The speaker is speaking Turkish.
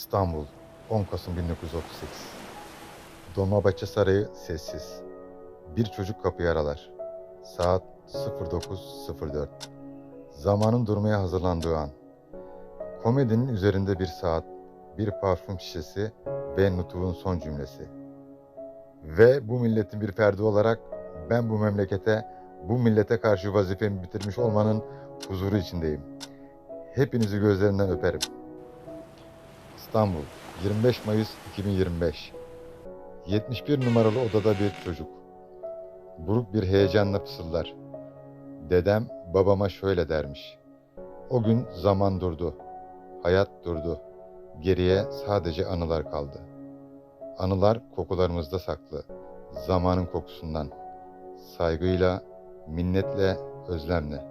İstanbul, 10 Kasım 1938. Dolmabahçe Sarayı sessiz. Bir çocuk kapıyı aralar. Saat 09.04. Zamanın durmaya hazırlandığı an. Komedinin üzerinde bir saat, bir parfüm şişesi ve Nutuk'un son cümlesi. Ve bu milletin bir ferdi olarak ben bu memlekete, bu millete karşı vazifemi bitirmiş olmanın huzuru içindeyim. Hepinizi gözlerinden öperim. İstanbul, 25 Mayıs 2025. 71 numaralı odada bir çocuk. Buruk bir heyecanla fısıldar. Dedem babama şöyle dermiş. O gün zaman durdu. Hayat durdu. Geriye sadece anılar kaldı. Anılar kokularımızda saklı. Zamanın kokusundan. Saygıyla, minnetle, özlemle.